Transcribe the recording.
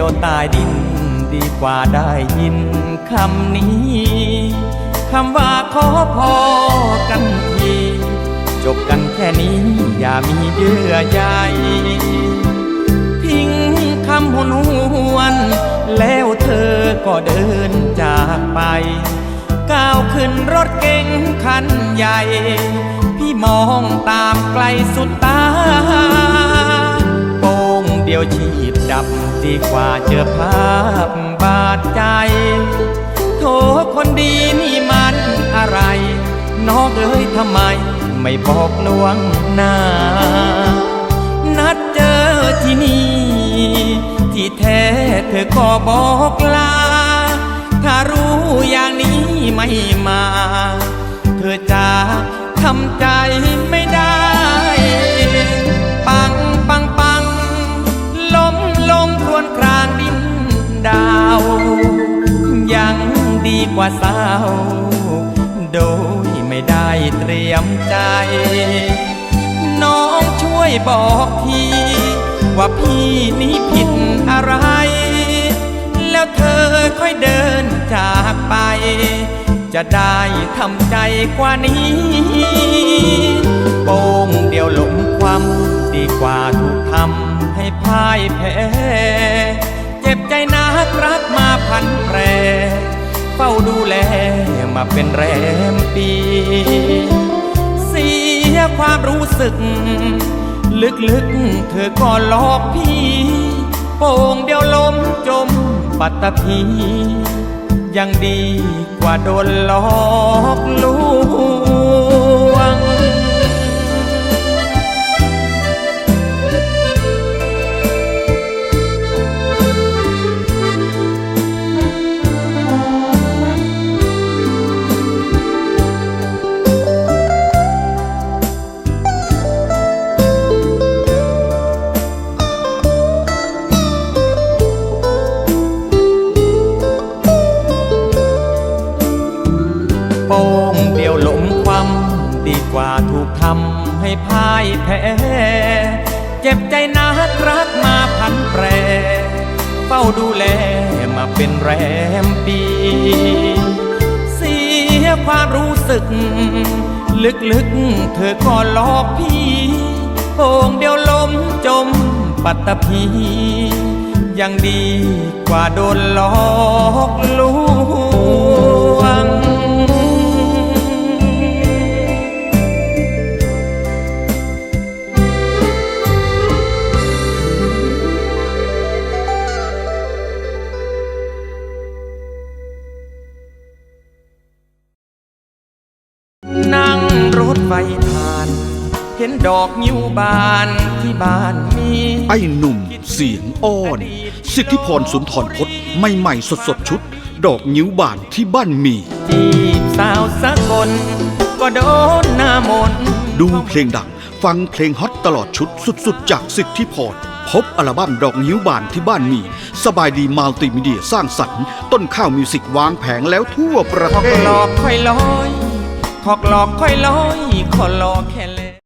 ยวตายดินดีกว่าได้ยินคำนี้คำว่าขอพอกันทีจบกันแค่นี้อย่ามีเยื่อใยทิ้งคำหวนหวน แล้วเธอก็เดินจากไป ก้าวขึ้นรถเก๋งคันใหญ่ พี่มองตามไกลสุดตา ดียวชีพดับดีกว่าเจอภาพบาดใจ โถคนดีนี่มันอะไร น้องเอ้ยทำไม ไม่บอกลวงหน้า นัดเจอที่นี่ ที่แท้เธอก็บอกลา ถ้ารู้อย่างนี้ไม่มา เธอจะทำใจไม่ได้ กว่าเศร้าโดยไม่ได้เตรียมใจ น้องช่วยบอกทีว่าพี่นี้ผิดอะไร แล้วเธอค่อยเดินจากไป จะได้ทำใจกว่านี้ โป่งเดียวหลงความดีกว่าถูกทำให้พ่ายแพ้ เจ็บใจนักรักมาพั มาเป็นแรมปี เสียความรู้สึก ลึกๆ เธอก็หลอกพี่ โป่งเดียวล้มจมปัตตภียังดีกว่าโดนหลอกลวง กว่าถูกทำให้พ่ายแพ้ เจ็บใจนักรักมาพันแปร เฝ้าดูแลมาเป็นแรมปี เสียความรู้สึก ลึกๆเธอก็หลอกพี่โป่งเดียวล้มจมปัตตภียังดีกว่าโดนหลอกลว รถไฟผ่าน เห็นดอกนิ้วบานที่บ้านมีไอ้หนุ่มเสียงอ้อน สิทธิพรสุนทรพจน์ใหม่ๆสดๆชุด ดอกนิ้วบานที่บ้านมี จีบสาวสักคนก็โดนหน้ามนต์ดูเพลงดัง ฟังเพลงฮอตตลอดชุดสุดๆ จากสิทธิพรพบอัลบั้มดอกนิ้วบานที่บ้านมี สบายดีมัลติมีเดียสร้างสรรค์ ต้นข้าวมิวสิกวางแผงแล้วทั่วประขอกเทศ หลอกค่อยลอย ขอกหลอกค่อยลอยขอลอกแค่